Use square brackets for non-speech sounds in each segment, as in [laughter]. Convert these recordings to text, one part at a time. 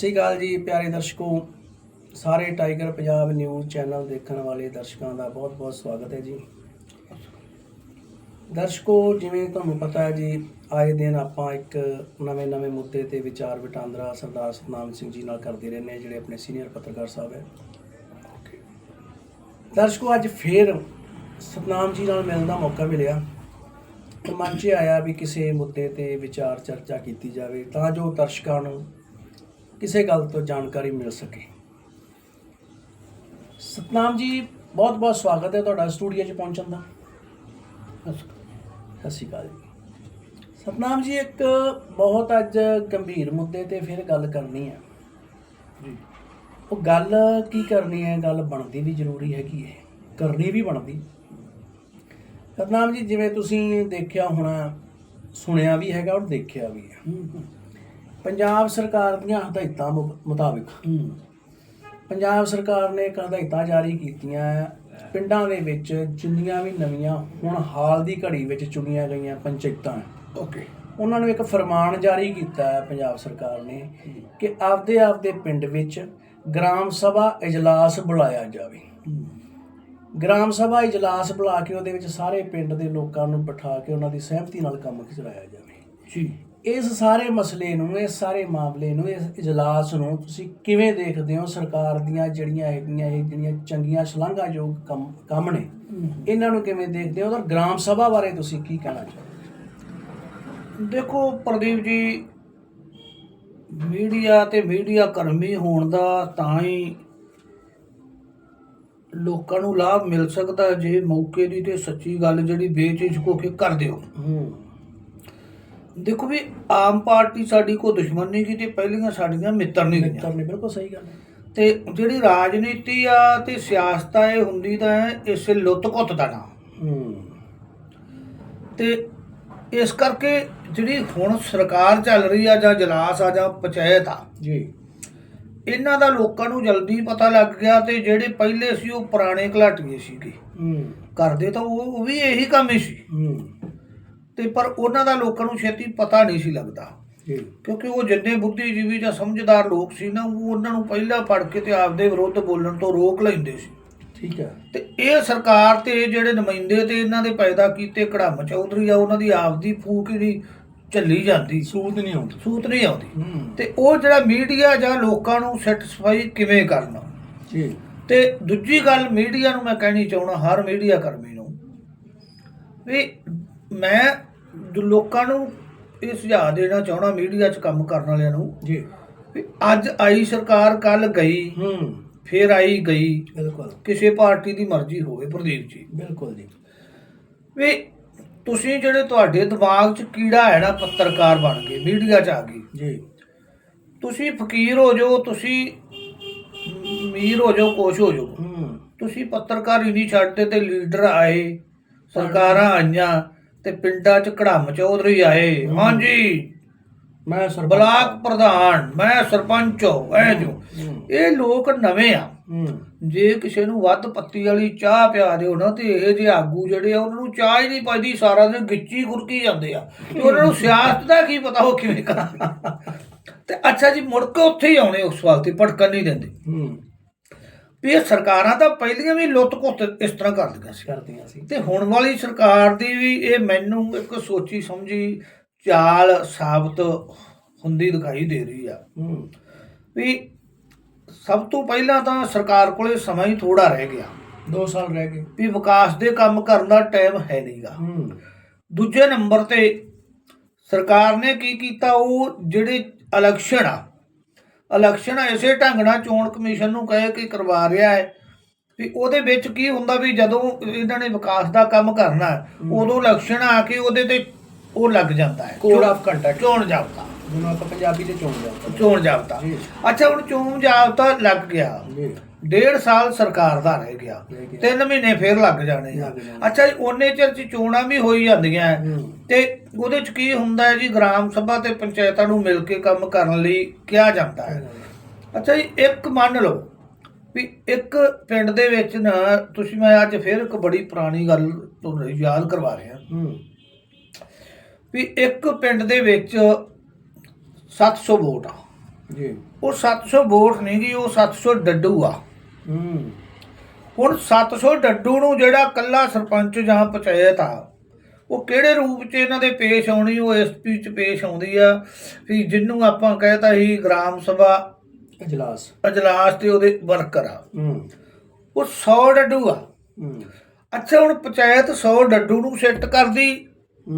ਸ਼੍ਰੀ ਅਕਾਲ ਜੀ, ਪਿਆਰੇ ਦਰਸ਼ਕੋ, ਸਾਰੇ ਟਾਈਗਰ ਪੰਜਾਬ ਨਿਊਜ਼ ਚੈਨਲ ਦੇਖਣ ਵਾਲੇ ਦਰਸ਼ਕਾਂ ਦਾ ਬਹੁਤ-ਬਹੁਤ ਸਵਾਗਤ ਹੈ ਜੀ। ਦਰਸ਼ਕੋ, ਜਿਵੇਂ ਤੁਹਾਨੂੰ ਪਤਾ ਹੈ ਜੀ, ਆਏ ਦਿਨ ਆਪਾਂ ਇੱਕ ਨਵੇਂ-ਨਵੇਂ ਮੁੱਦੇ ਤੇ ਵਿਚਾਰ ਵਟਾਂਦਰਾ ਸਰਦਾਰ ਸਤਨਾਮ ਸਿੰਘ ਜੀ ਨਾਲ ਕਰਦੇ ਰਹਿੰਦੇ ਹਾਂ, ਜਿਹੜੇ ਆਪਣੇ ਸੀਨੀਅਰ ਪੱਤਰਕਾਰ ਸਾਹਿਬ ਹੈ। ਦਰਸ਼ਕੋ, ਅੱਜ ਫੇਰ ਸਤਨਾਮ ਜੀ ਨਾਲ ਮਿਲਣ ਦਾ ਮੌਕਾ ਮਿਲਿਆ। ਤੇ ਮਨ 'ਚ ਆਇਆ ਵੀ ਕਿਸੇ ਮੁੱਦੇ ਤੇ ਵਿਚਾਰ ਚਰਚਾ ਕੀਤੀ ਜਾਵੇ, ਤਾਂ ਜੋ ਦਰਸ਼ਕਾਂ ਨੂੰ ਕਿਸੇ ਗੱਲ ਤੋਂ ਜਾਣਕਾਰੀ ਮਿਲ ਸਕੇ। ਸਤਨਾਮ ਜੀ ਬਹੁਤ ਬਹੁਤ ਸਵਾਗਤ ਹੈ ਤੁਹਾਡਾ ਸਟੂਡੀਓ 'ਚ ਪਹੁੰਚਣ ਦਾ। ਸਤਿ ਸ਼੍ਰੀ ਅਕਾਲ ਜੀ। ਸਤਨਾਮ ਜੀ ਇੱਕ ਬਹੁਤ ਅੱਜ ਗੰਭੀਰ ਮੁੱਦੇ ਤੇ ਫਿਰ ਗੱਲ ਕਰਨੀ ਹੈ। ਜੀ। ਉਹ ਗੱਲ ਕੀ ਕਰਨੀ ਹੈ? ਗੱਲ ਬਣਦੀ ਵੀ ਜ਼ਰੂਰੀ ਹੈਗੀ ਹੈ। ਕਰਨੀ ਵੀ ਬਣਦੀ। ਸਤਨਾਮ ਜੀ ਜਿਵੇਂ ਤੁਸੀਂ ਦੇਖਿਆ ਹੋਣਾ ਸੁਣਿਆ ਵੀ ਹੈਗਾ ਔਰ ਦੇਖਿਆ ਵੀ ਹੈ। ਪੰਜਾਬ ਸਰਕਾਰ ਦੀਆਂ ਹਦਾਇਤਾਂ ਮੁਤਾਬਿਕ ਪੰਜਾਬ ਸਰਕਾਰ ਨੇ ਇੱਕ ਹਦਾਇਤਾਂ ਜਾਰੀ ਕੀਤੀਆਂ। ਪਿੰਡਾਂ ਦੇ ਵਿੱਚ ਜਿੰਨੀਆਂ ਵੀ ਨਵੀਆਂ ਹੁਣ ਹਾਲ ਦੀ ਘੜੀ ਵਿੱਚ ਚੁਣੀਆਂ ਗਈਆਂ ਪੰਚਾਇਤਾਂ। ਓਕੇ। ਉਹਨਾਂ ਨੂੰ ਇੱਕ ਫਰਮਾਨ ਜਾਰੀ ਕੀਤਾ ਹੈ ਪੰਜਾਬ ਸਰਕਾਰ ਨੇ ਕਿ ਆਪਦੇ ਆਪਦੇ ਪਿੰਡ ਵਿੱਚ ਗ੍ਰਾਮ ਸਭਾ ਇਜਲਾਸ ਬੁਲਾਇਆ ਜਾਵੇ। ਗ੍ਰਾਮ ਸਭਾ ਇਜਲਾਸ ਬੁਲਾ ਕੇ ਉਹਦੇ ਵਿੱਚ ਸਾਰੇ ਪਿੰਡ ਦੇ ਲੋਕਾਂ ਨੂੰ ਬਿਠਾ ਕੇ ਉਹਨਾਂ ਦੀ ਸਹਿਮਤੀ ਨਾਲ ਕੰਮ ਚਲਾਇਆ ਜਾਵੇ। ਜੀ। ਇਸ ਸਾਰੇ ਮਸਲੇ ਨੂੰ ਇਸ ਸਾਰੇ ਮਾਮਲੇ ਨੂੰ ਇਸ ਇਜਲਾਸ ਨੂੰ ਤੁਸੀਂ ਕਿਵੇਂ ਦੇਖਦੇ ਹੋ? ਸਰਕਾਰ ਦੀਆਂ ਜਿਹੜੀਆਂ ਹੈਗੀਆਂ ਇਹ ਜਿਹੜੀਆਂ ਚੰਗੀਆਂ ਸ਼ਲਾਘਾਯੋਗ ਕੰਮ ਕੰਮ ਨੇ ਇਹਨਾਂ ਨੂੰ ਕਿਵੇਂ ਦੇਖਦੇ ਹੋ? ਔਰ ਗ੍ਰਾਮ ਸਭਾ ਬਾਰੇ ਤੁਸੀਂ ਕੀ ਕਹਿਣਾ ਚਾਹੋਗੇ? ਦੇਖੋ ਪ੍ਰਦੀਪ ਜੀ ਮੀਡੀਆ ਤੇ ਮੀਡੀਆ ਕਰਮੀ ਹੋਣ ਦਾ ਤਾਂ ਹੀ ਲੋਕਾਂ ਨੂੰ ਲਾਭ ਮਿਲ ਸਕਦਾ ਜੇ ਮੌਕੇ ਦੀ ਤੇ ਸੱਚੀ ਗੱਲ ਜਿਹੜੀ ਬੇਚਿਜਕ ਕੇ ਕਰ ਦਿਓ। ਹੂੰ। ਦੇਖੋ ਵੀ ਆਮ ਪਾਰਟੀ ਸਾਡੀ ਕੋ ਦੁਸ਼ਮਣ ਨਹੀਂ ਕੀਤੀ ਪਹਿਲੀਆਂ ਸਾਡੀਆਂ ਮਿੱਤਰ ਨਹੀਂ ਮਿੱਤਰ ਗਈਆਂ ਨੇ ਬਿਲਕੁਲ ਸਹੀ ਗੱਲ ਹੈ। ਤੇ ਜਿਹੜੀ ਰਾਜਨੀਤੀ ਆ ਤੇ ਸਿਆਸਤ ਆ ਇਹ ਹੁੰਦੀ ਤਾਂ ਹੈ ਇਸੇ ਲੁੱਤ ਘੁੱਤ ਦਾ ਹੂੰ। ਤੇ ਇਸ ਕਰਕੇ ਜਿਹੜੀ ਹੁਣ ਸਰਕਾਰ ਚੱਲ ਰਹੀ ਆ ਜਾਂ ਜਲਾਸ ਆ ਜਾਂ ਪੰਚਾਇਤ ਆ ਜੀ। ਇਹਨਾਂ ਦਾ ਲੋਕਾਂ ਨੂੰ ਜਲਦੀ ਪਤਾ ਲੱਗ ਗਿਆ ਤੇ ਜਿਹੜੇ ਪਹਿਲੇ ਸੀ ਉਹ ਪੁਰਾਣੇ ਘਲਾਟੀਏ ਸੀਗੇ। ਹੂੰ। ਕਰਦੇ ਤਾਂ ਉਹ ਉਹ ਵੀ ਇਹੀ ਕੰਮ ਹੀ ਸੀ। ਹੂੰ। ਤੇ ਪਰ ਉਹਨਾਂ ਦਾ ਲੋਕਾਂ ਨੂੰ ਛੇਤੀ ਪਤਾ ਨਹੀਂ ਸੀ ਲੱਗਦਾ। ਕਿਉਂਕਿ ਉਹ ਜਿੰਨੇ ਬੁੱਧੀਜੀਵੀ ਜਾਂ ਸਮਝਦਾਰ ਲੋਕ ਸੀ ਨਾ ਉਹ ਉਹਨਾਂ ਨੂੰ ਪਹਿਲਾਂ ਫੜ ਕੇ ਤੇ ਆਪਦੇ ਵਿਰੁੱਧ ਬੋਲਣ ਤੋਂ ਰੋਕ ਲੈਂਦੇ ਸੀ। ਠੀਕ ਹੈ। ਤੇ ਇਹ ਸਰਕਾਰ ਤੇ ਜਿਹੜੇ ਨੁਮਾਇੰਦੇ ਤੇ ਇਹਨਾਂ ਦੇ ਪੈਦਾ ਕੀਤੇ ਕੜਮ ਚੌਧਰੀ ਆ ਉਹਨਾਂ ਦੀ ਆਪਦੀ ਫੂਕ ਜਿਹੜੀ ਝੱਲੀ ਜਾਂਦੀ। ਸੂਤ ਨਹੀਂ ਆਉਂਦੀ। ਸੂਤ ਨਹੀਂ ਆਉਂਦੀ। ਹੂੰ। ਤੇ ਉਹ ਜਿਹੜਾ ਮੀਡੀਆ ਜਾਂ ਲੋਕਾਂ ਨੂੰ ਸੈਟੀਸਫਾਈ ਕਿਵੇਂ ਕਰਨਾ? ਜੀ। ਤੇ ਦੂਜੀ ਗੱਲ ਮੀਡੀਆ ਨੂੰ ਮੈਂ ਕਹਿਣੀ ਚਾਹਣਾ ਹਰ ਮੀਡੀਆ ਕਰਮੀ ਨੂੰ ਵੀ ਮੈਂ ਲੋਕਾਂ ਨੂੰ ਇਹ ਸੁਝਾਅ ਦੇਣਾ ਚਾਹਣਾ ਮੀਡੀਆ 'ਚ ਕੰਮ ਕਰਨ ਵਾਲਿਆਂ ਨੂੰ ਜੀ। ਵੀ ਅੱਜ ਆਈ ਸਰਕਾਰ ਕੱਲ ਗਈ ਹੂੰ। ਫੇਰ ਆਈ ਗਈ ਬਿਲਕੁਲ। ਕਿਸੇ ਪਾਰਟੀ ਦੀ ਮਰਜ਼ੀ ਹੋਵੇ ਪ੍ਰਦੀਪ ਜੀ। ਬਿਲਕੁਲ ਜੀ। ਵੀ ਤੁਸੀਂ ਜਿਹੜੇ ਤੁਹਾਡੇ ਦਿਮਾਗ 'ਚ ਕੀੜਾ ਹੈ ਨਾ ਪੱਤਰਕਾਰ ਬਣ ਗਏ ਮੀਡੀਆ 'ਚ ਆ ਗਈ ਜੀ। ਤੁਸੀਂ ਫਕੀਰ ਹੋ ਜਾਓ ਤੁਸੀਂ ਅਮੀਰ ਹੋ ਜਾਓ ਕੁਛ ਹੋ ਜਾਓ। ਹੂੰ। ਤੁਸੀਂ ਪੱਤਰਕਾਰੀ ਨਹੀਂ ਛੱਡਦੇ ਤੇ ਲੀਡਰ ਆਏ ਸਰਕਾਰਾਂ ਆਈਆਂ ਤੇ ਪਿੰਡਾਂ 'ਚ ਕੜਮ ਚੌਧਰੀ ਆਏ। ਹਾਂਜੀ। ਮੈਂ ਬਲਾਕ ਪ੍ਰਧਾਨ ਮੈਂ ਸਰਪੰਚ ਐ ਜੋ। ਇਹ ਲੋਕ ਨਵੇਂ ਆ। ਜੇ ਕਿਸੇ ਨੂੰ ਵੱਧ ਪੱਤੀ ਵਾਲੀ ਚਾਹ ਪਿਆ ਦਿਓ ਨਾ ਤੇ ਇਹ ਜਿਹੇ ਆਗੂ ਜਿਹੜੇ ਆ ਉਹਨਾਂ ਨੂੰ ਚਾਹ ਹੀ ਨਹੀਂ ਪੈਂਦੀ ਸਾਰਾ ਦਿਨ ਗਿੱਚੀ ਗੁਰਕੀ ਜਾਂਦੇ ਆ। ਤੇ ਉਹਨਾਂ ਨੂੰ ਸਿਆਸਤ ਦਾ ਕੀ ਪਤਾ ਉਹ ਕਿਵੇਂ ਕਰਨਾ ਤੇ ਅੱਛਾ ਜੀ ਮੁੜ ਕੇ ਉੱਥੇ ਹੀ ਆਉਣੇ ਉਸ ਵੱਲ ਤੇ ਭਟਕਣ ਨਹੀਂ ਦਿੰਦੇ। ਹੂੰ। ਵੀ ਇਹ ਸਰਕਾਰਾਂ ਤਾਂ ਪਹਿਲੀਆਂ ਵੀ ਲੁੱਟ ਘੁੱਟ ਇਸ ਤਰ੍ਹਾਂ ਕਰਦੀਆਂ ਸੀ। ਕਰਦੀਆਂ ਸੀ। ਤੇ ਹੁਣ ਵਾਲੀ ਸਰਕਾਰ ਦੀ ਵੀ ਇਹ ਮੈਨੂੰ ਇੱਕ ਸੋਚੀ ਸਮਝੀ ਚਾਲ ਸਾਬਤ ਹੁੰਦੀ ਦਿਖਾਈ ਦੇ ਰਹੀ ਆ। ਵੀ ਸਭ ਤੋਂ ਪਹਿਲਾਂ ਤਾਂ ਸਰਕਾਰ ਕੋਲੇ ਸਮਾਂ ਹੀ ਥੋੜਾ ਰਹਿ ਗਿਆ। 2 ਸਾਲ ਰਹਿ ਗਏ। ਵੀ ਵਿਕਾਸ ਦੇ ਕੰਮ ਕਰਨ ਦਾ ਟਾਈਮ ਹੈ ਨਹੀਂਗਾ ਦੂਜੇ ਨੰਬਰ ਤੇ ਸਰਕਾਰ ਨੇ ਕੀ ਕੀਤਾ ਉਹ ਜਿਹੜੇ ਇਲੈਕਸ਼ਨ ਆ ਇਲੈਕਸ਼ਨ ਐਸੇ ਢੰਗ ਨਾਲ ਚੋਣ ਕਮਿਸ਼ਨ ਨੂੰ ਕਹੇ ਕਿ ਕਰਵਾ ਰਿਹਾ ਹੈ ਵੀ ਉਹਦੇ ਵਿੱਚ ਕੀ ਹੁੰਦਾ ਵੀ ਜਦੋਂ ਇਹਨਾਂ ਨੇ ਵਿਕਾਸ ਦਾ ਕੰਮ ਕਰਨਾ ਉਦੋਂ ਇਲੈਕਸ਼ਨ ਆ ਕੇ ਉਹਦੇ ਤੇ ਉਹ ਲੱਗ ਜਾਂਦਾ ਹੈ। ਕੋਡ ਆਫ ਕੰਟੈਕਟ ਚੋਣ ਜਾਬਤਾ। ਜਿਹਨੂੰ ਆਪਾਂ ਪੰਜਾਬੀ ਚ ਚੋਣ ਜਾਂਦੇ ਚੋਣ ਜਾਬਤਾ। ਅੱਛਾ ਹੁਣ ਚੋਣ ਜਾਬਤਾ ਲੱਗ ਗਿਆ। ਡੇਢ ਸਾਲ ਸਰਕਾਰ ਦਾ ਰਹਿ ਗਿਆ। ਤਿੰਨ ਮਹੀਨੇ ਫੇਰ ਲੱਗ ਜਾਣੇ ਆ। ਅੱਛਾ ਜੀ ਉਹਨੇ ਚਿਰ ਚ ਚੋਣਾਂ ਵੀ ਹੋਈ ਜਾਂਦੀਆਂ। ਤੇ ਉਹਦੇ ਚ ਕੀ ਹੁੰਦਾ ਹੈ ਜੀ ਗ੍ਰਾਮ ਸਭਾ ਤੇ ਪੰਚਾਇਤਾਂ ਨੂੰ ਮਿਲ ਕੇ ਕੰਮ ਕਰਨ ਲਈ ਕਿਹਾ ਜਾਂਦਾ ਹੈ। ਅੱਛਾ ਜੀ ਇੱਕ ਮੰਨ ਲਓ ਵੀ ਇੱਕ ਪਿੰਡ ਦੇ ਵਿੱਚ ਨਾ ਤੁਸੀਂ ਮੈਂ ਅੱਜ ਫੇਰ ਇੱਕ ਬੜੀ ਪੁਰਾਣੀ ਗੱਲ ਤੁਹਾਨੂੰ ਯਾਦ ਕਰਵਾ ਰਿਹਾ। ਹੂੰ। ਵੀ ਇੱਕ ਪਿੰਡ ਦੇ ਵਿੱਚ 700 ਵੋਟ ਆ। ਜੀ। ਉਹ 700 ਵੋਟ ਨਹੀਂ ਗਈ ਉਹ 700 ਡੱਡੂ ਆ। ਹੂੰ ਹੁਣ 700 ਡੱਡੂ ਨੂੰ ਜਿਹੜਾ ਕੱਲਾ ਸਰਪੰਚ ਜਾਂ ਪੰਚਾਇਤ ਆ ਉਹ ਕਿਹੜੇ ਰੂਪ 'ਚ ਇਹਨਾਂ ਦੇ ਪੇਸ਼ ਆਉਣੀ ਉਹ ਐਸਪੀ 'ਚ ਪੇਸ਼ ਆਉਂਦੀ ਆ? ਵੀ ਜਿਹਨੂੰ ਆਪਾਂ ਕਹਿਤਾ ਸੀ ਗ੍ਰਾਮ ਸਭਾ ਇਜਲਾਸ। ਅਜਲਾਸ ਤੇ ਉਹਦੇ ਵਰਕਰ ਆ। ਉਹ 100 ਡੱਡੂ ਆ। ਅੱਛਾ ਹੁਣ ਪੰਚਾਇਤ 100 ਡੱਡੂ ਨੂੰ ਸੈੱਟ ਕਰਦੀ।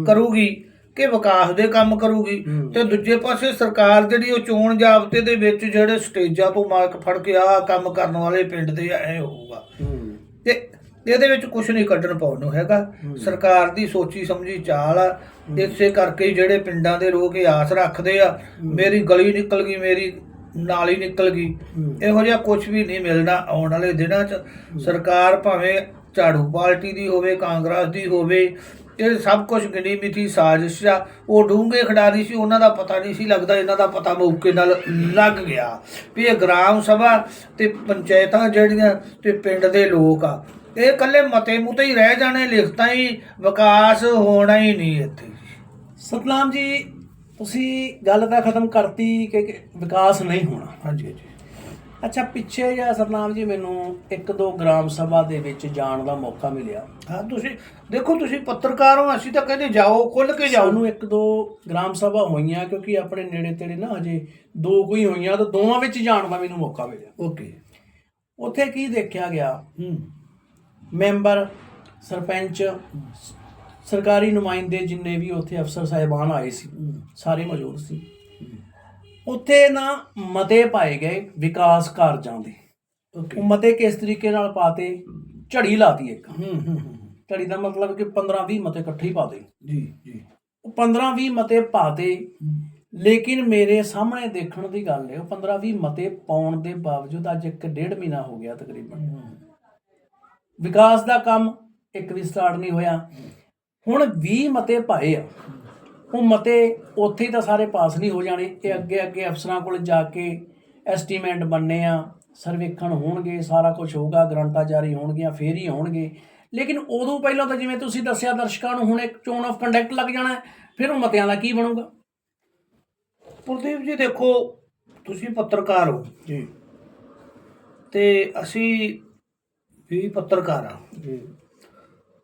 ਕਰੂਗੀ। ਕਿ ਵਿਕਾਸ ਦੇ ਕੰਮ ਕਰੂਗੀ। ਤੇ ਦੂਜੇ ਪਾਸੇ ਸਰਕਾਰ ਜਿਹੜੀ ਉਹ ਚੋਣ ਜਾਬਤੇ ਦੇ ਵਿੱਚ ਜਿਹੜੇ ਸਟੇਜਾਂ ਤੋਂ ਮਾਰਕ ਫੜ ਕੇ ਆਹ ਕੰਮ ਕਰਨ ਵਾਲੇ ਪਿੰਡ ਦੇ ਐ ਹੋਊਗਾ। ਤੇ ਇਹਦੇ ਵਿੱਚ ਕੁਝ ਨਹੀਂ ਕੱਢਣ ਪਾਉਣ ਨੂੰ ਹੈਗਾ। ਸਰਕਾਰ ਦੀ ਸੋਚੀ ਸਮਝੀ ਚਾਲ ਆ। ਇਸੇ ਕਰਕੇ ਜਿਹੜੇ ਪਿੰਡਾਂ ਦੇ ਲੋਕ ਆਸ ਰੱਖਦੇ ਆ ਮੇਰੀ ਗਲੀ ਨਿਕਲ ਗਈ ਮੇਰੀ ਨਾਲੀ ਨਿਕਲ ਗਈ। ਇਹੋ ਜਿਹਾ ਕੁਝ ਵੀ ਨਹੀਂ ਮਿਲਣਾ ਆਉਣ ਵਾਲੇ ਦਿਨਾਂ 'ਚ। ਸਰਕਾਰ ਭਾਵੇਂ ਝਾੜੂ ਪਾਰਟੀ ਦੀ ਹੋਵੇ ਕਾਂਗਰਸ ਦੀ ਹੋਵੇ ਇਹ ਸਭ ਕੁਝ ਗਿਣੀ ਮਿੱਥੀ ਸਾਜ਼ਿਸ਼ ਆ। ਉਹ ਡੂੰਘੇ ਖਿਡਾਰੀ ਸੀ ਉਹਨਾਂ ਦਾ ਪਤਾ ਨਹੀਂ ਸੀ ਲੱਗਦਾ ਇਹਨਾਂ ਦਾ ਪਤਾ ਮੌਕੇ ਨਾਲ ਲੱਗ ਗਿਆ ਵੀ ਇਹ ਗ੍ਰਾਮ ਸਭਾ ਤੇ ਪੰਚਾਇਤਾਂ ਜਿਹੜੀਆਂ ਤੇ ਪਿੰਡ ਦੇ ਲੋਕ ਆ। ਇਹ ਇਕੱਲੇ ਮਤੇ ਮੁਤੇ ਹੀ ਰਹਿ ਜਾਣੇ ਲਿਖਤਾਂ ਹੀ ਵਿਕਾਸ ਹੋਣਾ ਹੀ ਨਹੀਂ ਇੱਥੇ। ਸਤਨਾਮ ਜੀ ਤੁਸੀਂ ਗੱਲ ਤਾਂ ਖਤਮ ਕਰਤੀ ਕਿ ਕਿ ਵਿਕਾਸ ਨਹੀਂ ਹੋਣਾ। ਹਾਂਜੀ ਹਾਂਜੀ। ਅੱਛਾ ਪਿੱਛੇ ਜਾਂ ਸਤਨਾਮ ਜੀ ਮੈਨੂੰ ਇੱਕ ਦੋ ਗ੍ਰਾਮ ਸਭਾ ਦੇ ਵਿੱਚ ਜਾਣ ਦਾ ਮੌਕਾ ਮਿਲਿਆ। ਹਾਂ ਤੁਸੀਂ ਦੇਖੋ ਤੁਸੀਂ ਪੱਤਰਕਾਰ ਹੋ ਅਸੀਂ ਤਾਂ ਕਹਿੰਦੇ ਜਾਓ ਖੁੱਲ ਕੇ ਜਾਓ। ਸਾਨੂੰ ਇੱਕ ਦੋ ਗ੍ਰਾਮ ਸਭਾ ਹੋਈਆਂ ਕਿਉਂਕਿ ਆਪਣੇ ਨੇੜੇ ਤੇੜੇ ਨਾ ਹਜੇ ਦੋ ਕੋਈ ਹੋਈਆਂ ਤਾਂ ਦੋਵਾਂ ਵਿੱਚ ਜਾਣ ਦਾ ਮੈਨੂੰ ਮੌਕਾ ਮਿਲਿਆ। ਓਕੇ। ਉੱਥੇ ਕੀ ਦੇਖਿਆ ਗਿਆ? ਹੂੰ। ਮੈਂਬਰ ਸਰਪੰਚ ਸਰਕਾਰੀ ਨੁਮਾਇੰਦੇ ਜਿੰਨੇ ਵੀ ਉੱਥੇ ਅਫਸਰ ਸਾਹਿਬਾਨ ਆਏ ਸੀ ਸਾਰੇ ਮੌਜੂਦ ਸੀ। ਉੱਥੇ ਨਾ ਮਤੇ ਪਾਏ ਗਏ ਵਿਕਾਸ ਕਾਰਜਾਂ ਦੇ। ਓਕੇ ਉਹ ਮਤੇ ਕਿਸ ਤਰੀਕੇ ਨਾਲ ਪਾਤੇ? ਝੜੀ ਲਾਤੀ ਇੱਕ। ਹੂੰ ਹੂੰ ਝੜੀ ਦਾ ਮਤਲਬ ਕਿ 15 20 ਮਤੇ ਇਕੱਠੇ ਹੀ ਪਾਤੇ ਜੀ ਜੀ। ਉਹ 15 20 ਮਤੇ ਪਾਤੇ ਲੇਕਿਨ ਮੇਰੇ ਸਾਹਮਣੇ ਦੇਖਣ ਦੀ ਗੱਲ ਹੈ ਉਹ 15 20 ਮਤੇ ਪਾਉਣ ਦੇ ਬਾਵਜੂਦ ਅੱਜ ਇੱਕ ਡੇਢ ਮਹੀਨਾ ਹੋ ਗਿਆ ਤਕਰੀਬਨ। ਵਿਕਾਸ ਦਾ ਕੰਮ ਇੱਕ ਵੀ ਸਟਾਰਟ ਨਹੀਂ ਹੋਇਆ। ਹੁਣ 20 ਮਤੇ ਪਾਏ ਆ। ਉਹ ਮਤੇ ਉੱਥੇ ਹੀ ਤਾਂ ਸਾਰੇ ਪਾਸ ਨਹੀਂ ਹੋ ਜਾਣੇ। ਇਹ ਅੱਗੇ ਅੱਗੇ ਅਫਸਰਾਂ ਕੋਲ ਜਾ ਕੇ ਐਸਟੀਮੇਟ ਬਣਨੇ ਆ। ਸਰਵੇਖਣ ਹੋਣਗੇ ਸਾਰਾ ਕੁਝ ਹੋਊਗਾ ਗਰੰਟਾਂ ਜਾਰੀ ਹੋਣਗੀਆਂ ਫੇਰ ਹੀ ਹੋਣਗੇ ਲੇਕਿਨ ਉਦੋਂ ਪਹਿਲਾਂ ਤਾਂ ਜਿਵੇਂ ਤੁਸੀਂ ਦੱਸਿਆ ਦਰਸ਼ਕਾਂ ਨੂੰ ਹੁਣ ਇੱਕ ਚੋਣ ਆਫ ਕੰਡਕਟ ਲੱਗ ਜਾਣਾ ਹੈ, ਫਿਰ ਉਹ ਮਤਿਆਂ ਦਾ ਕੀ ਬਣੂਗਾ? ਪ੍ਰਦੀਪ ਜੀ ਦੇਖੋ ਤੁਸੀਂ ਪੱਤਰਕਾਰ ਹੋ। ਜੀ। ਤੇ ਅਸੀਂ ਵੀ ਪੱਤਰਕਾਰ ਆ ਜੀ।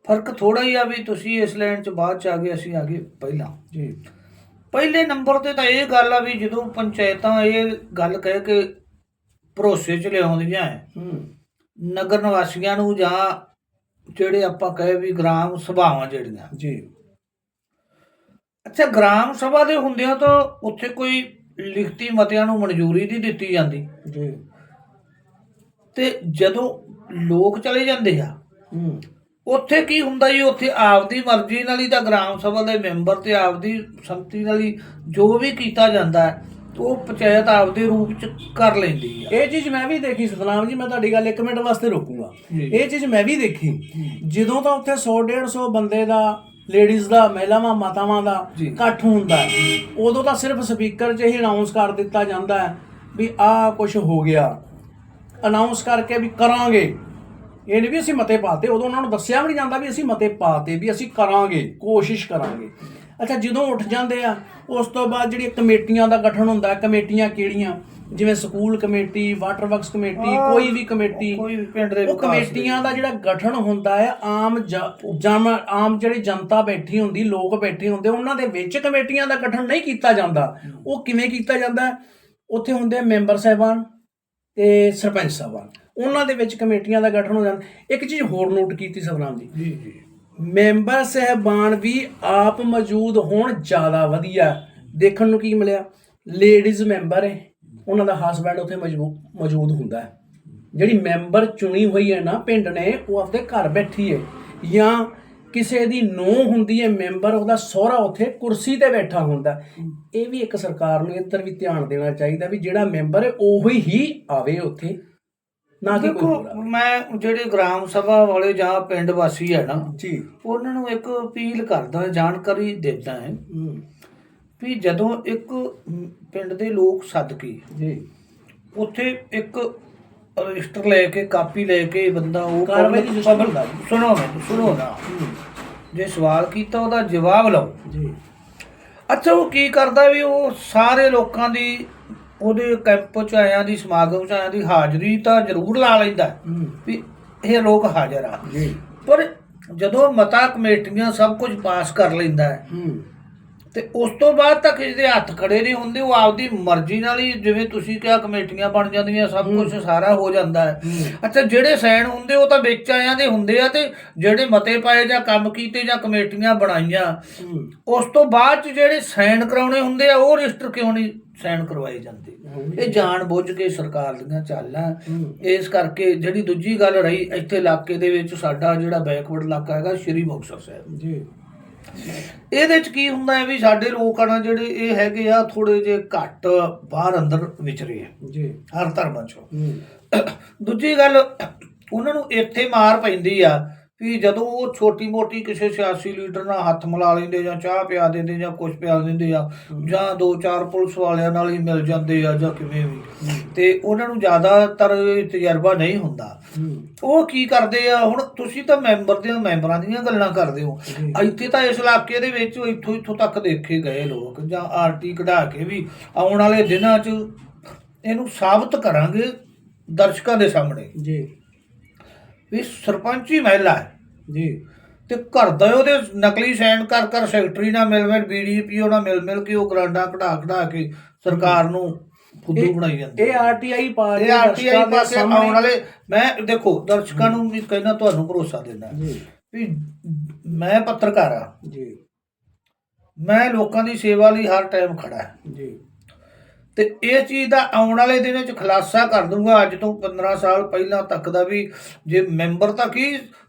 ਫ਼ਰਕ ਥੋੜਾ ਹੀ ਆ ਵੀ ਤੁਸੀਂ ਇਸ ਲਾਈਨ 'ਚ ਬਾਅਦ 'ਚ ਆ ਗਏ ਅਸੀਂ ਆ ਗਏ ਪਹਿਲਾਂ। ਜੀ। ਪਹਿਲੇ ਨੰਬਰ ਤੇ ਤਾਂ ਇਹ ਗੱਲ ਆ ਵੀ ਜਦੋਂ ਪੰਚਾਇਤਾਂ ਇਹ ਗੱਲ ਕਹਿ ਕੇ ਭਰੋਸੇ 'ਚ ਲਿਆਉਂਦੀਆਂ ਨਗਰ ਨਿਵਾਸੀਆਂ ਨੂੰ ਜਾਂ ਜਿਹੜੇ ਆਪਾਂ ਕਹੇ ਵੀ ਗ੍ਰਾਮ ਸਭਾਵਾਂ ਜਿਹੜੀਆਂ। ਜੀ। ਅੱਛਾ ਗ੍ਰਾਮ ਸਭਾ ਦੇ ਹੁੰਦਿਆਂ ਤਾਂ ਉੱਥੇ ਕੋਈ ਲਿਖਤੀ ਮਤਿਆਂ ਨੂੰ ਮਨਜ਼ੂਰੀ ਨਹੀਂ ਦਿੱਤੀ ਜਾਂਦੀ। ਜੀ। ਤੇ ਜਦੋਂ ਲੋਕ ਚਲੇ ਜਾਂਦੇ ਆ ਹੂੰ। ਉੱਥੇ ਕੀ ਹੁੰਦਾ ਜੀ? ਉੱਥੇ ਆਪਦੀ ਮਰਜ਼ੀ ਨਾਲ ਹੀ ਤਾਂ ਗ੍ਰਾਮ ਸਭਾ ਦੇ ਮੈਂਬਰ ਤੇ ਆਪਦੀ ਸੰਮਤੀ ਨਾਲ ਹੀ ਜੋ ਵੀ ਕੀਤਾ ਜਾਂਦਾ ਹੈ ਉਹ ਪੰਚਾਇਤ ਆਪਦੇ ਰੂਪ ਚ ਕਰ ਲੈਂਦੀ ਆ। ਇਹ ਚੀਜ਼ ਮੈਂ ਵੀ ਦੇਖੀ ਸਤਨਾਮ ਜੀ ਮੈਂ ਤੁਹਾਡੀ ਗੱਲ 1 ਮਿੰਟ ਵਾਸਤੇ ਰੋਕੂੰਗਾ। ਇਹ ਚੀਜ਼ ਮੈਂ ਵੀ ਦੇਖੀ। ਜਦੋਂ ਤਾਂ ਉੱਥੇ 100 150 ਬੰਦੇ ਦਾ ਲੇਡੀਜ਼ ਦਾ ਮਹਿਲਾਵਾਂ ਮਾਤਾਵਾਂ ਦਾ। ਇਕੱਠ ਹੁੰਦਾ ਉਦੋਂ ਤਾਂ ਸਿਰਫ ਸਪੀਕਰ 'ਚ ਹੀ ਅਨਾਉਂਸ ਕਰ ਦਿੱਤਾ ਜਾਂਦਾ ਵੀ ਆਹ ਕੁਝ ਹੋ ਗਿਆ। ਅਨਾਉਂਸ ਕਰਕੇ ਵੀ ਕਰਾਂਗੇ। ਇਹ ਨਹੀਂ ਵੀ ਅਸੀਂ ਮਤੇ ਪਾਤੇ ਉਦੋਂ ਉਹਨਾਂ ਨੂੰ ਦੱਸਿਆ ਵੀ ਨਹੀਂ ਜਾਂਦਾ ਵੀ ਅਸੀਂ ਮਤੇ ਪਾਤੇ ਵੀ ਅਸੀਂ ਕਰਾਂਗੇ ਕੋਸ਼ਿਸ਼ ਕਰਾਂਗੇ ਅੱਛਾ ਜਦੋਂ ਉੱਠ ਜਾਂਦੇ ਆ ਉਸ ਤੋਂ ਬਾਅਦ ਜਿਹੜੀਆਂ ਕਮੇਟੀਆਂ ਦਾ ਗਠਨ ਹੁੰਦਾ ਕਮੇਟੀਆਂ ਕਿਹੜੀਆਂ ਜਿਵੇਂ school committee water works committee ਕੋਈ ਵੀ ਕਮੇਟੀ ਕੋਈ ਵੀ ਪਿੰਡ ਦੇ ਉਹ। ਕਮੇਟੀਆਂ ਦਾ ਜਿਹੜਾ ਗਠਨ ਹੁੰਦਾ ਹੈ ਆਮ ਜਨ ਆਮ ਜਿਹੜੀ ਜਨਤਾ ਬੈਠੀ ਹੁੰਦੀ ਲੋਕ ਬੈਠੇ ਹੁੰਦੇ ਉਹਨਾਂ ਦੇ ਵਿੱਚ ਕਮੇਟੀਆਂ ਦਾ ਗਠਨ ਨਹੀਂ ਕੀਤਾ ਜਾਂਦਾ ਉਹ ਕਿਵੇਂ ਕੀਤਾ ਜਾਂਦਾ? ਉੱਥੇ ਹੁੰਦੇ ਮੈਂਬਰ ਸਾਹਿਬਾਨ ਤੇ ਸਰਪੰਚ ਸਾਹਿਬਾਨ ਉਹਨਾਂ ਦੇ ਵਿੱਚ ਕਮੇਟੀਆਂ ਦਾ ਗਠਨ ਹੋ ਜਾਂਦਾ। ਇੱਕ ਚੀਜ਼ ਹੋਰ ਨੋਟ ਕੀਤੀ ਸਤਨਾਮ ਜੀ ਜੀ ਜੀ। ਮੈਂਬਰ ਸਹਿਬਾਨ ਵੀ ਆਪ ਮੌਜੂਦ ਹੋਣ ਜ਼ਿਆਦਾ ਵਧੀਆ। ਦੇਖਣ ਨੂੰ ਕੀ ਮਿਲਿਆ? ਲੇਡੀਜ਼ ਮੈਂਬਰ ਹੈ। ਉਹਨਾਂ ਦਾ ਹਸਬੰਡ ਉੱਥੇ ਮੌਜੂ- ਮੌਜੂਦ ਹੁੰਦਾ ਹੈ। ਜਿਹੜੀ ਮੈਂਬਰ ਚੁਣੀ ਹੋਈ ਹੈ ਨਾ ਪਿੰਡ ਨੇ ਉਹ ਆਪਦੇ ਘਰ ਬੈਠੀ ਹੈ। ਜਾਂ ਕਿਸੇ ਦੀ ਨੂੰਹ ਹੁੰਦੀ ਹੈ ਮੈਂਬਰ ਉਹਦਾ ਸਹੁਰਾ ਉੱਥੇ ਕੁਰਸੀ ਤੇ ਬੈਠਾ ਹੁੰਦਾ। ਇਹ ਵੀ ਇੱਕ ਸਰਕਾਰ ਨੂੰ ਇੱਧਰ ਵੀ ਧਿਆਨ ਦੇਣਾ ਚਾਹੀਦਾ ਵੀ ਜਿਹੜਾ ਮੈਂਬਰ ਹੈ ਉਹੀ ਹੀ ਆਵੇ ਉੱਥੇ। ਨਾ ਕਿ ਕੋਈ ਦੇਖੋ ਹੋਰ ਮੈਂ ਜਿਹੜੇ ਗ੍ਰਾਮ ਸਭਾ ਵਾਲੇ ਜਾਂ ਪਿੰਡ ਵਾਸੀ ਹੈ ਨਾ ਜੀ। ਉਹਨਾਂ ਨੂੰ ਇੱਕ ਅਪੀਲ ਕਰਦਾ ਜਾਣਕਾਰੀ ਦਿੰਦਾ ਹੈ ਹੂੰ, ਵੀ ਜਦੋਂ ਇੱਕ ਪਿੰਡ ਦੇ ਲੋਕ ਸੱਦ ਕੇ ਜੀ। ਉੱਥੇ ਇੱਕ ਰਜਿਸਟਰ ਲੈ ਕੇ ਕਾਪੀ ਲੈ ਕੇ ਬੰਦਾ ਉਹ ਕਾਰਵਾਈ ਦੀ public- system ਹੁੰਦਾ ਜੀ। ਸੁਣੋ ਮੈਨੂੰ ਸੁਣੋ ਨਾ। ਜੇ ਸਵਾਲ ਕੀਤਾ ਉਹਦਾ ਜਵਾਬ ਲਓ। ਜੀ। ਅੱਛਾ ਉਹ ਕੀ ਕਰਦਾ ਵੀ ਉਹ ਸਾਰੇ ਲੋਕਾਂ ਦੀ ਉਹਦੇ ਕੈਂਪ ਚ ਆਇਆਂ ਦੀ ਸਮਾਗਮ ਚ ਆਇਆਂ ਦੀ ਹਾਜ਼ਰੀ ਤਾਂ ਜ਼ਰੂਰ ਲਾ ਲੈਂਦਾ ਵੀ ਇਹ ਲੋਕ ਹਾਜ਼ਰ ਆ। ਜੀ। ਪਰ ਜਦੋਂ ਮਤਾ ਕਮੇਟੀਆਂ ਸਭ ਕੁਝ ਪਾਸ ਕਰ ਲੈਂਦਾ ਹੈ ਤੇ ਉਸ ਤੋਂ ਬਾਅਦ ਤੱਕ ਜਿਹਦੇ ਹੱਥ ਖੜੇ ਨਹੀਂ ਹੁੰਦੇ ਉਹ ਆਪਦੀ ਮਰਜ਼ੀ ਨਾਲ ਹੀ ਜਿਵੇਂ ਤੁਸੀਂ ਕਿਹਾ ਕਮੇਟੀਆਂ ਬਣ ਜਾਂਦੀਆਂ ਸਭ ਕੁਝ ਸਾਰਾ ਹੋ ਜਾਂਦਾ ਹੈ। ਅੱਛਾ ਜਿਹੜੇ ਸਾਈਨ ਹੁੰਦੇ ਉਹ ਤਾਂ ਵਿੱਚ ਆਇਆਂ ਦੇ ਹੁੰਦੇ ਆ ਤੇ ਜਿਹੜੇ ਮਤੇ ਪਾਏ ਜਾਂ ਕੰਮ ਕੀਤੇ ਜਾਂ ਕਮੇਟੀਆਂ ਬਣਾਈਆਂ ਉਸ ਤੋਂ ਬਾਅਦ ਜਿਹੜੇ ਸਾਈਨ ਕਰਾਉਣੇ ਹੁੰਦੇ ਆ ਉਹ ਰਜਿਸਟਰ ਕਿਉਂ ਨਹੀਂ ਸਾਈਨ ਕਰਵਾਏ ਜਾਂਦੇ। ਇਹ ਜਾਣ ਬੁੱਝ ਕੇ ਸਰਕਾਰ ਦੀਆਂ ਚਾਲਾਂ। ਇਸ ਕਰਕੇ ਜਿਹੜੀ ਦੂਜੀ ਗੱਲ ਰਹੀ ਇੱਥੇ ਇਲਾਕੇ ਦੇ ਵਿੱਚ ਸਾਡਾ ਜਿਹੜਾ ਬੈਕਵਰਡ ਇਲਾਕਾ ਹੈਗਾ ਸ਼੍ਰੀ ਮੁਕਤਸਰ ਸਾਹਿਬ। ਜੀ। ਇਹਦੇ ਚ ਕੀ ਹੁੰਦਾ ਹੈ ਵੀ ਸਾਡੇ ਲੋਕ ਆ ਨਾ ਜਿਹੜੇ ਇਹ ਹੈਗੇ ਆ ਥੋੜੇ ਜੇ ਘੱਟ ਬਾਹਰ ਅੰਦਰ ਵਿਚਰੇ ਆ। ਜੀ। ਹਰ ਧਰਮਾਂ ਚੋਂ। ਦੂਜੀ ਗੱਲ ਉਹਨਾਂ ਨੂੰ ਇੱਥੇ ਮਾਰ ਪੈਂਦੀ ਆ ਵੀ ਜਦੋਂ ਉਹ ਛੋਟੀ ਮੋਟੀ ਕਿਸੇ ਸਿਆਸੀ ਲੀਡਰ ਨਾਲ ਹੱਥ ਮਿਲਾ ਲੈਂਦੇ ਜਾਂ ਚਾਹ ਪਿਆ ਦਿੰਦੇ ਜਾਂ ਕੁਝ ਪਿਆ ਦਿੰਦੇ ਆ ਜਾਂ ਦੋ ਚਾਰ ਪੁਲਿਸ ਵਾਲਿਆਂ ਨਾਲ ਹੀ ਮਿਲ ਜਾਂਦੇ ਆ ਜਾਂ ਕਿਵੇਂ ਵੀ। ਤੇ ਉਹਨਾਂ ਨੂੰ ਜ਼ਿਆਦਾਤਰ ਤਜਰਬਾ ਨਹੀਂ ਹੁੰਦਾ। ਉਹ ਕੀ ਕਰਦੇ ਆ ਹੁਣ ਤੁਸੀਂ ਤਾਂ ਮੈਂਬਰ ਦੇ ਮੈਂਬਰਾਂ ਦੀਆਂ ਗੱਲਾਂ ਕਰਦੇ ਹੋ। ਇੱਥੇ ਤਾਂ ਇਸ ਇਲਾਕੇ ਦੇ ਵਿੱਚ ਇੱਥੋਂ ਇੱਥੋਂ ਤੱਕ ਦੇਖੇ ਗਏ ਲੋਕ ਜਾਂ ਆਰਟੀ ਕਢਾ ਕੇ ਵੀ ਆਉਣ ਵਾਲੇ ਦਿਨਾਂ 'ਚ ਇਹਨੂੰ ਸਾਬਤ ਕਰਾਂਗੇ ਦਰਸ਼ਕਾਂ ਦੇ ਸਾਹਮਣੇ। ਜੀ। ਵੀ ਸਰਪੰਚ ਹੀ ਮਹਿਲਾ ਹੈ। ਜੀ। ਤੇ ਘਰ ਦਾ ਉਹਦੇ ਨਕਲੀ ਸਾਈਨ ਕਰ ਕਰ ਸੈਕਟਰੀ ਨਾਲ ਮਿਲ ਮਿਲ ਬੀਡੀਪੀਓ ਨਾਲ ਮਿਲ ਮਿਲ ਕੇ ਉਹ ਗਰਾਂਡਾ ਕਢਾ ਕਢਾ ਕੇ ਸਰਕਾਰ ਨੂੰ ਫੁੱਦੂ ਬਣਾਈ ਜਾਂਦੀ। ਇਹ ਆਰਟੀਆਈ ਪਾ ਇਹ ਆਰਟੀਆਈ ਪਾਸੇ ਆਉਣ ਵਾਲੇ ਮੈਂ ਦੇਖੋ ਦਰਸ਼ਕਾਂ ਨੂੰ ਵੀ ਕਹਿੰਦਾ ਤੁਹਾਨੂੰ ਭਰੋਸਾ ਦਿੰਦਾ। ਜੀ। ਵੀ ਮੈਂ ਪੱਤਰਕਾਰ ਆ ਜੀ। ਮੈਂ ਲੋਕਾਂ ਦੀ ਸੇਵਾ ਲਈ ਹਰ ਟਾਈਮ ਖੜਾ ਹਾਂ। ਜੀ। ਤੇ ਇਹ ਚੀਜ਼ ਦਾ ਆਉਣ ਵਾਲੇ ਦਿਨਾਂ 'ਚ ਖੁਲਾਸਾ ਕਰ ਦੂੰਗਾ ਅੱਜ ਤੋਂ 15 ਸਾਲ ਪਹਿਲਾਂ ਤੱਕ ਦਾ ਵੀ ਜੇ ਮੈਂਬਰ ਤਾਂ ਕੀ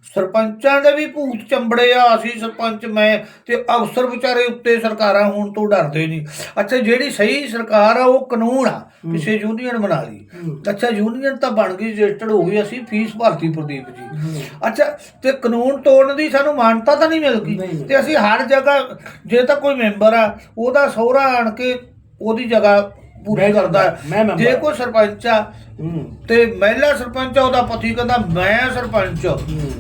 ਸਰਪੰਚਾਂ ਦੇ ਵੀ ਭੂਤ ਚੰਬੜੇ ਆ ਅਸੀਂ ਸਰਪੰਚ ਮੈਂ ਤੇ ਅਫਸਰ ਵਿਚਾਰੇ ਉੱਤੇ ਸਰਕਾਰਾਂ ਹੋਣ ਤੋਂ ਡਰਦੇ ਨਹੀਂ ਅੱਛਾ ਜਿਹੜੀ ਸਹੀ ਸਰਕਾਰ ਆ ਉਹ ਕਾਨੂੰਨ ਆ ਕਿਸੇ ਯੂਨੀਅਨ ਬਣਾ ਲਈ। ਅੱਛਾ ਯੂਨੀਅਨ ਤਾਂ ਬਣ ਗਈ ਰਜਿਸਟਰਡ ਹੋ ਗਈ ਅਸੀਂ ਫੀਸ ਭਰਤੀ ਪ੍ਰਦੀਪ ਜੀ। ਅੱਛਾ ਤੇ ਕਾਨੂੰਨ ਤੋੜਨ ਦੀ ਸਾਨੂੰ ਮਾਨਤਾ ਤਾਂ ਨਹੀਂ ਮਿਲ ਗਈ ਨਹੀਂ ਮਿਲੀ। ਤੇ ਅਸੀਂ ਹਰ ਜਗ੍ਹਾ ਜੇ ਤਾਂ ਕੋਈ ਮੈਂਬਰ ਆ ਉਹਦਾ ਸਹੁਰਾ ਆਣ ਕੇ ਉਹਦੀ ਜਗ੍ਹਾ ਪੂਰੀ ਕਰਦਾ। ਹੈ। ਜੇ। ਕੋਈ ਸਰਪੰਚ ਆ ਤੇ ਮਹਿਲਾ ਸਰਪੰਚ ਆ ਉਹਦਾ ਪਤੀ ਕਹਿੰਦਾ ਮੈਂ ਸਰਪੰਚ।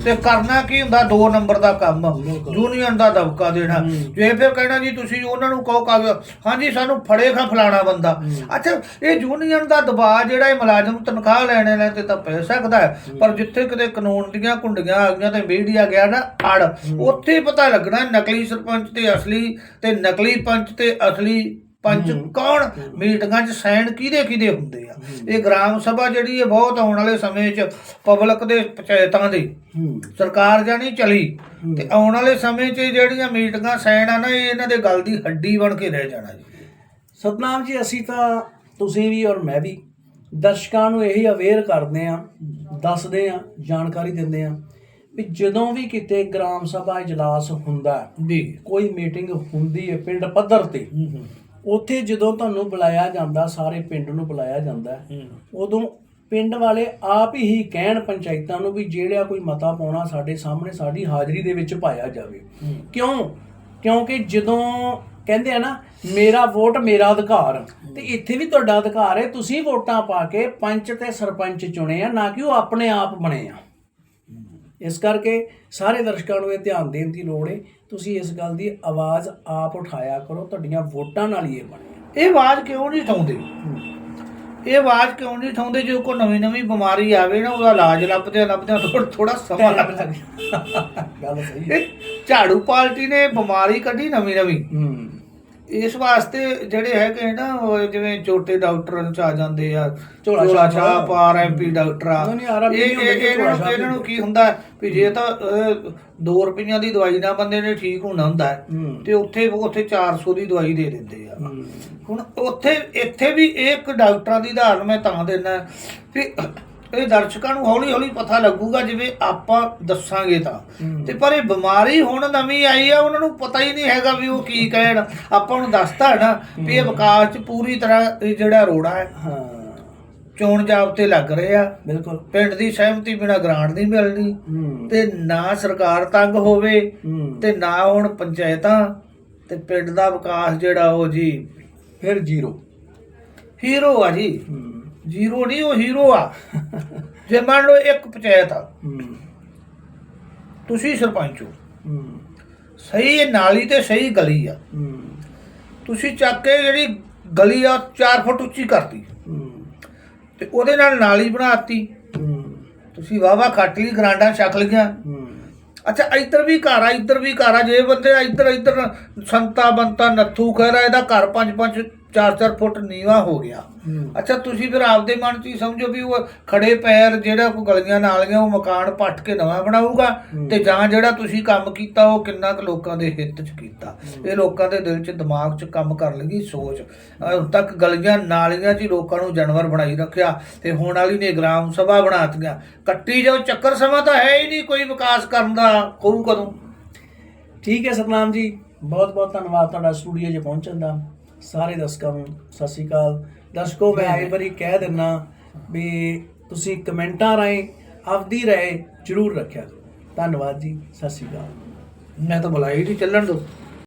ਤੇ ਕਰਨਾ ਕੀ ਹੁੰਦਾ? ਦੋ ਨੰਬਰ ਦਾ ਕੰਮ। ਯੂਨੀਅਨ ਦਾ ਦਬਕਾ ਦੇਣਾ। ਜੇ ਫਿਰ ਕਹਿਣਾ ਜੀ ਤੁਸੀਂ ਉਹਨਾਂ ਨੂੰ ਕਹੋ ਕਾ ਹਾਂਜੀ ਸਾਨੂੰ ਫੜੇ ਖਾ ਫਲਾਣਾ ਬੰਦਾ। ਅੱਛਾ ਇਹ ਯੂਨੀਅਨ ਦਾ ਦਬਾਅ ਜਿਹੜਾ ਇਹ ਮੁਲਾਜ਼ਮ ਤਨਖਾਹ ਲੈਣੇ ਨੇ ਤੇ ਤਾਂ ਪੈ ਸਕਦਾ ਪਰ ਜਿੱਥੇ ਕਿਤੇ ਕਾਨੂੰਨ ਦੀਆਂ ਕੁੰਡੀਆਂ ਆ ਗਈਆਂ ਤੇ ਮੀਡੀਆ ਗਿਆ ਨਾ ਅੜ। ਉੱਥੇ ਪਤਾ ਲੱਗਣਾ ਨਕਲੀ ਸਰਪੰਚ ਤੇ ਅਸਲੀ ਤੇ ਨਕਲੀ ਪੰਚ ਤੇ ਅਸਲੀ ਪੰਚ ਕੌਣ? ਮੀਟਿੰਗਾਂ 'ਚ ਸਾਈਨ ਕਿਹਦੇ ਕਿਹਦੇ ਹੁੰਦੇ ਆ? ਇਹ ਗ੍ਰਾਮ ਸਭਾ ਜਿਹੜੀ ਹੈ ਬਹੁਤ ਆਉਣ ਵਾਲੇ ਸਮੇਂ 'ਚ ਪਬਲਿਕ ਦੇ ਪੰਚਾਇਤਾਂ ਦੀ। ਸਰਕਾਰ ਜਾਣੀ ਚਲੀ। ਤੇ ਆਉਣ ਵਾਲੇ ਸਮੇਂ 'ਚ ਜਿਹੜੀਆਂ ਮੀਟਿੰਗਾਂ ਸਾਈਨ ਆ ਨਾ ਇਹ ਇਹਨਾਂ ਦੇ ਗੱਲ ਦੀ ਹੱਡੀ ਬਣ ਕੇ ਰਹਿ ਜਾਣਾ ਜੀ। ਸਤਨਾਮ ਜੀ ਅਸੀਂ ਤਾਂ ਤੁਸੀਂ ਵੀ ਔਰ ਮੈਂ ਵੀ ਦਰਸ਼ਕਾਂ ਨੂੰ ਇਹੀ ਅਵੇਅਰ ਕਰਦੇ ਆ ਦੱਸਦੇ ਆ ਜਾਣਕਾਰੀ ਦਿੰਦੇ ਆ ਵੀ ਜਦੋਂ ਵੀ ਕਿਤੇ ਗ੍ਰਾਮ ਸਭਾ ਇਜਲਾਸ ਹੁੰਦਾ ਜੀ। ਕੋਈ ਮੀਟਿੰਗ ਹੁੰਦੀ ਹੈ ਪਿੰਡ ਪੱਧਰ ਤੇ। ਉੱਥੇ ਜਦੋਂ ਤੁਹਾਨੂੰ ਬੁਲਾਇਆ ਜਾਂਦਾ, ਸਾਰੇ ਪਿੰਡ ਨੂੰ ਬੁਲਾਇਆ ਜਾਂਦਾ ਉਦੋਂ ਪਿੰਡ ਵਾਲੇ ਆਪ ਹੀ ਕਹਿਣ ਪੰਚਾਇਤਾਂ ਨੂੰ ਵੀ ਜਿਹੜਾ ਕੋਈ ਮਤਾ ਪਾਉਣਾ ਸਾਡੇ ਸਾਹਮਣੇ, ਸਾਡੀ ਹਾਜ਼ਰੀ ਦੇ ਵਿੱਚ ਪਾਇਆ ਜਾਵੇ। ਕਿਉਂ? ਕਿਉਂਕਿ ਜਦੋਂ ਕਹਿੰਦੇ ਆ ਨਾ, ਮੇਰਾ ਵੋਟ ਮੇਰਾ ਅਧਿਕਾਰ, ਤੇ ਇੱਥੇ ਵੀ ਤੁਹਾਡਾ ਅਧਿਕਾਰ ਹੈ, ਤੁਸੀਂ ਵੋਟਾਂ ਪਾ ਕੇ ਪੰਚ ਤੇ ਸਰਪੰਚ ਚੁਣੇ ਆ, ਨਾ ਕਿ ਉਹ ਆਪਣੇ ਆਪ ਬਣੇ ਆ। ਇਸ ਕਰਕੇ ਸਾਰੇ ਦਰਸ਼ਕਾਂ ਨੂੰ ਇਹ ਧਿਆਨ ਦੇਣ ਦੀ ਲੋੜ ਹੈ ਤੁਸੀਂ ਇਸ ਗੱਲ ਦੀ ਆਵਾਜ਼ ਆਪ ਉਠਾਇਆ ਕਰੋ ਤੁਹਾਡੀਆਂ ਵੋਟਾਂ ਨਾਲ ਹੀ ਇਹ ਬਣਿਆ ਇਹ ਆਵਾਜ਼ ਕਿਉਂ ਨਹੀਂ ਉਠਾਉਂਦੇ? ਇਹ ਆਵਾਜ਼ ਕਿਉਂ ਨਹੀਂ ਉਠਾਉਂਦੇ? ਜੇ ਕੋਈ ਨਵੀਂ ਨਵੀਂ ਬਿਮਾਰੀ ਆਵੇ ਨਾ ਉਹਦਾ ਇਲਾਜ ਲੱਭਦੇ ਲੱਭਦੇ ਥੋੜਾ ਥੋੜਾ ਸਮਾਂ ਲੱਗਦਾ [laughs] ਗੱਲ ਸਹੀ ਹੈ। ਝਾੜੂ ਪਾਰਟੀ ਨੇ ਬਿਮਾਰੀ ਕੱਢੀ ਨਵੀਂ ਨਵੀਂ। ਇਸ ਵਾਸਤੇ ਜਿਹੜੇ ਹੈਗੇ ਨਾ ਉਹ ਜਿਵੇਂ ਛੋਟੇ ਡਾਕਟਰ ਚ ਆ ਜਾਂਦੇ ਆ ਝੋਲਾ ਛਾਪ ਆਰ ਐਮ ਪੀ ਡਾਕਟਰ ਆ। ਇਹ ਇਹਨਾਂ ਨੂੰ ਨੂੰ ਕੀ ਹੁੰਦਾ ਵੀ ਜੇ ਤਾਂ 2 ਰੁਪਈਆਂ ਦੀ ਦਵਾਈ ਨਾਲ ਬੰਦੇ ਨੇ ਠੀਕ ਹੋਣਾ ਹੁੰਦਾ ਤੇ ਉੱਥੇ ਉੱਥੇ 400 ਦੀ ਦਵਾਈ ਦੇ ਦਿੰਦੇ ਆ। ਹੁਣ ਉੱਥੇ ਇੱਥੇ ਵੀ ਇੱਕ ਡਾਕਟਰਾਂ ਦੀ ਉਦਾਹਰਨ ਮੈਂ ਤਾਂ ਦਿੰਦਾ ਵੀ ਇਹ ਦਰਸ਼ਕਾਂ ਨੂੰ ਹੌਲੀ ਹੌਲੀ ਪਤਾ ਲੱਗੂਗਾ ਜਿਵੇਂ ਆਪਾਂ ਦੱਸਾਂਗੇ ਤਾਂ। ਤੇ ਪਰ ਇਹ ਬਿਮਾਰੀ ਹੁਣ ਨਵੀਂ ਆਈ ਆ ਉਹਨਾਂ ਨੂੰ ਪਤਾ ਹੀ ਨਹੀਂ ਹੈਗਾ ਵੀ ਉਹ ਕੀ ਕਹਿਣ। ਆਪਾਂ ਨੂੰ ਦੱਸਤਾ ਹੈ ਨਾ ਵੀ ਇਹ ਵਿਕਾਸ ਚ ਪੂਰੀ ਤਰ੍ਹਾਂ ਜਿਹੜਾ ਰੋੜਾ ਹੈ ਹਾਂ। ਚੋਣ ਜਾਬਤੇ ਲੱਗ ਰਹੇ ਆ। ਬਿਲਕੁਲ। ਪਿੰਡ ਦੀ ਸਹਿਮਤੀ ਬਿਨਾ ਗ੍ਰਾਂਟ ਨਹੀਂ ਮਿਲਣੀ। ਤੇ ਨਾ ਸਰਕਾਰ ਤੰਗ ਹੋਵੇ ਤੇ ਨਾ ਹੁਣ ਪੰਚਾਇਤਾਂ ਤੇ ਪਿੰਡ ਦਾ ਵਿਕਾਸ ਜਿਹੜਾ ਉਹ ਜੀ ਫਿਰ ਜ਼ੀਰੋ। ਹੀਰੋ ਆ ਜੀ। ਜ਼ੀਰੋ ਨਹੀਂ ਉਹ ਹੀਰੋ ਆ। ਜੇ ਮੰਨ ਲਓ ਇੱਕ ਪੰਚਾਇਤ ਆ ਹੂੰ। ਤੁਸੀਂ ਸਰਪੰਚ ਹੋ। ਹੂੰ। ਸਹੀ ਨਾਲੀ ਤੇ ਸਹੀ ਗਲੀ ਆ। ਹੂੰ। ਤੁਸੀਂ ਚੱਕ ਕੇ ਜਿਹੜੀ ਗਲੀ ਆ 4 ਫੁੱਟ ਉੱਚੀ ਕਰਤੀ। ਹੂੰ। ਤੇ ਉਹਦੇ ਨਾਲ ਨਾਲੀ ਬਣਾਤੀ। ਹੂੰ। ਤੁਸੀਂ ਵਾਵਾ ਕੱਟ ਲਈ ਗਰਾਂਡਾਂ ਛਕ ਲਈਆਂ। ਹੂੰ। ਅੱਛਾ ਇੱਧਰ ਵੀ ਘਰ ਆ ਇੱਧਰ ਵੀ ਘਰ ਆ। ਜੇ ਬੰਦੇ ਇੱਧਰ ਇੱਧਰ ਸੰਤਾ ਬੰਤਾ ਨੱਥੂ ਖੈਰਾ ਇਹਦਾ ਘਰ 5 5 4 4 ਫੁੱਟ ਨੀਵਾ ਹੋ ਗਿਆ। ਅੱਛਾ ਤੁਸੀਂ ਫਿਰ ਆਪਦੇ ਮਨ 'ਚ ਹੀ ਸਮਝੋ ਵੀ ਉਹ ਖੜੇ ਪੈਰ ਜਿਹੜਾ ਕੋਈ ਗਲੀਆਂ ਨਾਲੀਆਂ ਉਹ ਮਕਾਨ ਪੱਟ ਕੇ ਨਵਾਂ ਬਣਾਊਗਾ। ਤੇ ਜਾਂ ਜਿਹੜਾ ਤੁਸੀਂ ਕੰਮ ਕੀਤਾ ਉਹ ਕਿੰਨਾ ਕੁ ਲੋਕਾਂ ਦੇ ਹਿੱਤ 'ਚ ਕੀਤਾ। ਇਹ ਲੋਕਾਂ ਦੇ ਦਿਲ 'ਚ ਦਿਮਾਗ 'ਚ ਕੰਮ ਕਰਨ ਲੱਗੀ ਸੋਚ। ਹੁਣ ਤੱਕ ਗਲੀਆਂ ਨਾਲੀਆਂ 'ਚ ਲੋਕਾਂ ਨੂੰ ਜਾਨਵਰ ਬਣਾਈ ਰੱਖਿਆ ਤੇ ਹੁਣ ਵਾਲੀ ਨੇ ਗ੍ਰਾਮ ਸਭਾ ਬਣਾਤੀਆਂ ਕੱਟੀ ਜਾਓ ਚੱਕਰ ਸਮਾਂ ਤਾਂ ਹੈ ਹੀ ਨਹੀਂ ਕੋਈ ਵਿਕਾਸ ਕਰਨ ਦਾ ਕਰੂ ਕਦੋਂ? ਠੀਕ ਹੈ ਸਤਨਾਮ ਜੀ ਬਹੁਤ ਬਹੁਤ ਧੰਨਵਾਦ ਤੁਹਾਡਾ ਸਟੂਡੀਓ 'ਚ ਪਹੁੰਚਣ ਦਾ। ਸਾਰੇ ਦਰਸ਼ਕਾਂ ਨੂੰ ਸਤਿ ਸ਼੍ਰੀ ਅਕਾਲ। ਦਰਸ਼ਕੋ, ਮੈਂ ਇੱਕ ਵਾਰੀ ਕਹਿ ਦਿੰਨਾ ਵੀ ਤੁਸੀਂ ਕਮੈਂਟਾਂ ਰਾਹੀਂ ਆਪਦੀ ਰਾਏ ਜ਼ਰੂਰ ਰੱਖਿਆ ਧੰਨਵਾਦ ਜੀ, ਸਤਿ ਸ਼੍ਰੀ ਅਕਾਲ। ਮੈਂ ਤਾਂ ਬੁਲਾਈ ਨਹੀਂ, ਚੱਲਣ ਦੋ